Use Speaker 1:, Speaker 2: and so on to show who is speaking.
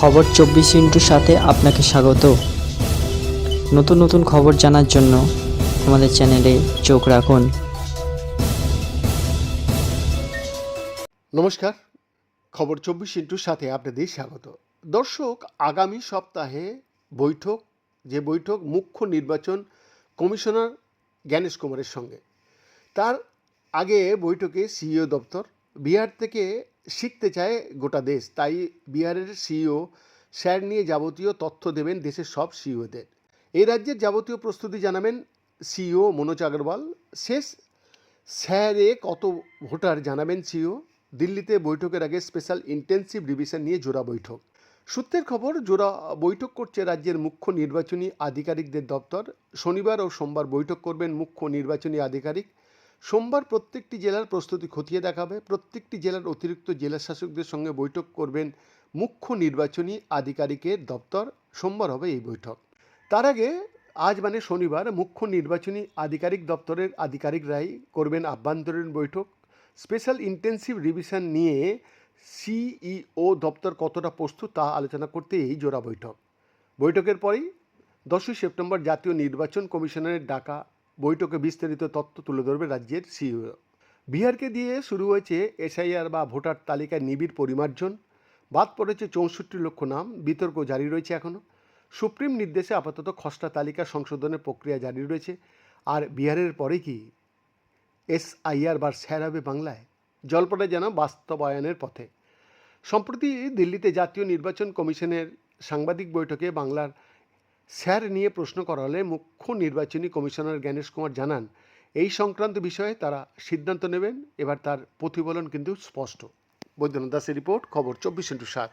Speaker 1: খবর চব্বিশ ইন্টুর সাথে আপনাকে স্বাগত। নতুন নতুন খবর জানার জন্য আমাদের চ্যানেলে চোখ রাখুন।
Speaker 2: নমস্কার, খবর চব্বিশ ইন্টুর সাথে আপনাদের স্বাগত। দর্শক, আগামী সপ্তাহে বৈঠক, যে বৈঠক মুখ্য নির্বাচন কমিশনার জ্ঞানেশ কুমারের সঙ্গে। তার আগে বৈঠকে সিইও দপ্তর, বিহার থেকে শিখতে চায় গোটা দেশ। তাই বিহারের সিইও স্যার নিয়ে যাবতীয় তথ্য দেবেন দেশের সব সিইওদের এই রাজ্যের যাবতীয় প্রস্তুতি জানাবেন সিইও মনোজ আগরওয়াল। শেষ স্যারে কত ভোটার জানাবেন সিও দিল্লিতে বৈঠকের আগে স্পেশাল ইন্টেন্সিভ রিভিশন নিয়ে জোড়া বৈঠক। সূত্রের খবর, জোড়া বৈঠক করছে রাজ্যের মুখ্য নির্বাচনী আধিকারিকদের দপ্তর। শনিবার ও সোমবার বৈঠক করবেন মুখ্য নির্বাচনী আধিকারিক সোমবার প্রত্যেকটি জেলার প্রস্তুতি খতিয়ে দেখাবে। প্রত্যেকটি জেলার অতিরিক্ত জেলা শাসকদের সঙ্গে বৈঠক করবেন মুখ্য নির্বাচনী আধিকারিকের দপ্তর। সোমবার হবে এই বৈঠক। তার আগে আজ মানে শনিবার মুখ্য নির্বাচনী আধিকারিক দপ্তরের আধিকারিকরাই করবেন আভ্যন্তরীণ বৈঠক। স্পেশাল ইন্টেন্সিভ রিভিশন নিয়ে সিইও দপ্তর কতটা প্রস্তুত তা আলোচনা করতে এই জোড়া বৈঠক। বৈঠকের পরেই দশই সেপ্টেম্বর জাতীয় নির্বাচন কমিশনের ডাকা বৈঠকে বিস্তারিত তথ্য তুলে ধরবে রাজ্যের সিইও। বিহারকে দিয়ে শুরু হয়েছে এসআইআর বা ভোটার তালিকায় নিবিড় পরিমার্জন। বাদ পড়েছে চৌষট্টি লক্ষ নাম, বিতর্ক জারি রয়েছে এখনও সুপ্রিম নির্দেশে আপাতত খসড়া তালিকা সংশোধনের প্রক্রিয়া জারি রয়েছে। আর বিহারের পরে কি? এসআইআর বা স্যার হবে বাংলায়। জল্পনা যেন বাস্তবায়নের পথে। সম্প্রতি দিল্লিতে জাতীয় নির্বাচন কমিশনের সাংবাদিক বৈঠকে বাংলার স্যার নিয়ে প্রশ্ন করা হলে মুখ্য নির্বাচনী কমিশনার জ্ঞানেশ কুমার জানান, এই সংক্রান্ত বিষয়ে তারা সিদ্ধান্ত নেবেন। এবার তার প্রতিফলন কিন্তু স্পষ্ট। বৈদ্যনাথ দাসের রিপোর্ট, খবর চব্বিশ ইন্টু সাত।